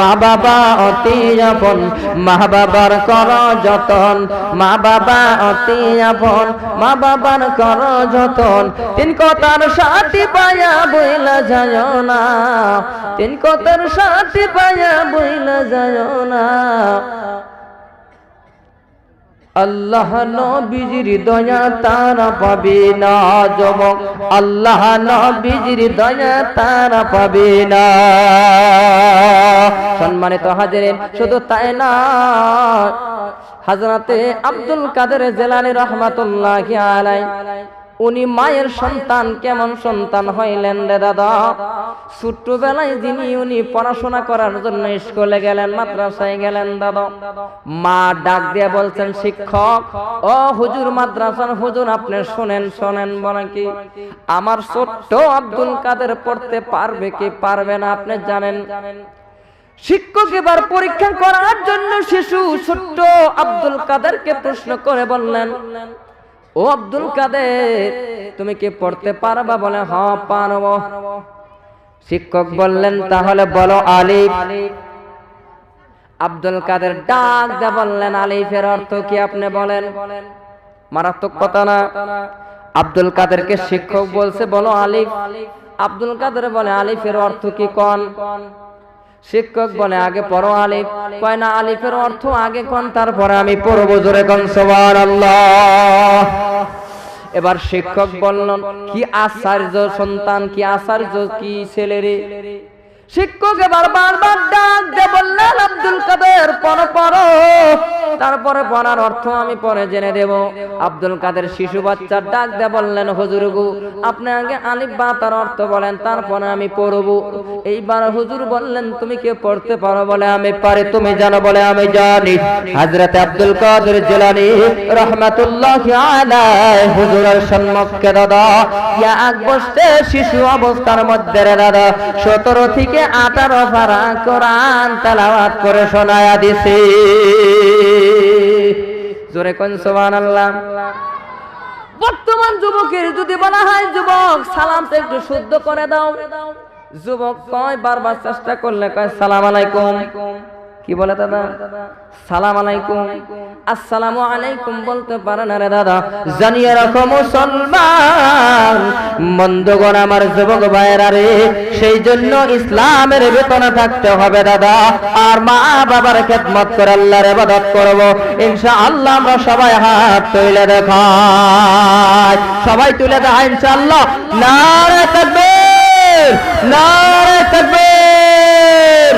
মা বাবা অতি আপন, মা বাবার কর যতন, মা বাবা অতি আপন, মা বাবার কর যতন। তিন কথার সাথী পায়া বইলা যায় না, তিন কথার সাথী পায়া বইলা যায় না। আল্লাহ নবীজির দয়া তারা পাবে না যমক আল্লাহ নবীজির দয়া তারা পাবে না। সম্মানিত হাজিরিন, শুধু তাই না হাজরাতে আব্দুল কাদের জেলানি রহমাতুল্লাহ আলাই উনি মায়ের সন্তান, কেমন সন্তান হইলেন রে দাদা? ছোট্টবেলায় যিনি উনি পড়াশোনা করার জন্য স্কুলে গেলেন, মাদ্রাসায় গেলেন দাদা। মা ডাক দিয়ে বলছেন, শিক্ষক, ও হুজুর মাদ্রাসার হুজুর, আপনি শুনেন, শোনেন বলে কি? আমার ছোট্ট আব্দুল কাদের পড়তে পারবে কি পারবে না, আপনি জানেন? শিক্ষক এবার পরীক্ষা করার জন্য শিশু ছোট্ট আব্দুল কাদেরকে প্রশ্ন করে বললেন ও আব্দুল কাদের, তুমি কি পড়তে পারবা বলে হ পারব। শিক্ষক বললেন, তাহলে বলো আলিফ। আব্দুল কাদের ডাক দে বললেন, আলিফের অর্থ কি আপনি বলেন? মারাত্মক কথা না। আব্দুল কাদেরকে শিক্ষক বলছে, বলো আলিফ। আব্দুল কাদের বলে, আলিফের অর্থ কি কন? শিক্ষক বলে আগে পড়ো আলিফ। কয় না আলিফের অর্থ আগে কোন তারপরে আমি পড়ব জোরে কোন সবার এবার শিক্ষক বললেন কি আশ্চর্য সন্তান কি আশ্চর্য কি ছেলে রে শিক্ষক এবার বারবার ডাক দিয়ে বললেন আব্দুল কাদের পর পড়ো। তারপরে পড়ার অর্থ আমি পরে জেনে দেব। আব্দুল কাদের শিশু বাচ্চার ডাক দিয়ে বললেন, হুজুর গু, আপনি আগে আলিফ বা তার অর্থ বলেন, তারপরে আমি পড়ব। এইবার হুজুর বললেন, তুমি কি পড়তে পারো বলে আমি পারি, তুমি জানো বলে আমি জানি। হযরত আব্দুল কাদের জিলানী রহমাতুল্লাহ আলাইহি হুজুরের সম্মুখে, দাদা এক বসতে শিশু অবস্থার মধ্যে রে, দাদা 17 থেকে আঠারো পারা কোরআন তেলাওয়াত করে শোনায়া দিছে। জোরে কোন আল্লাহ বর্তমান যুবকের যদি বলা হয় যুবক সালামটা একটু শুদ্ধ করে দাও। যুবক কয় বারবার চেষ্টা করলে কয় সালাম আলাইকুম। কি বলে দাদা? সালাম আলাইকুম। আসসালামু আলাইকুম বলতে পারে না রে দাদা। জানিয়ে রাখো মুসলমান মন্দগণ আমার যুবক ভাইয়েরা রে, সেই জন্য ইসলামের বেতনে থাকতে হবে দাদা। আর মা বাবার খেদমত করে আল্লাহর ইবাদত করব। ইনশাআল্লাহ আমরা সবাই হাত তুলে দেখাই। সবাই তুলে দেখা ইনশাআল্লাহ। নারে তাকবীর নারে তাকবীর।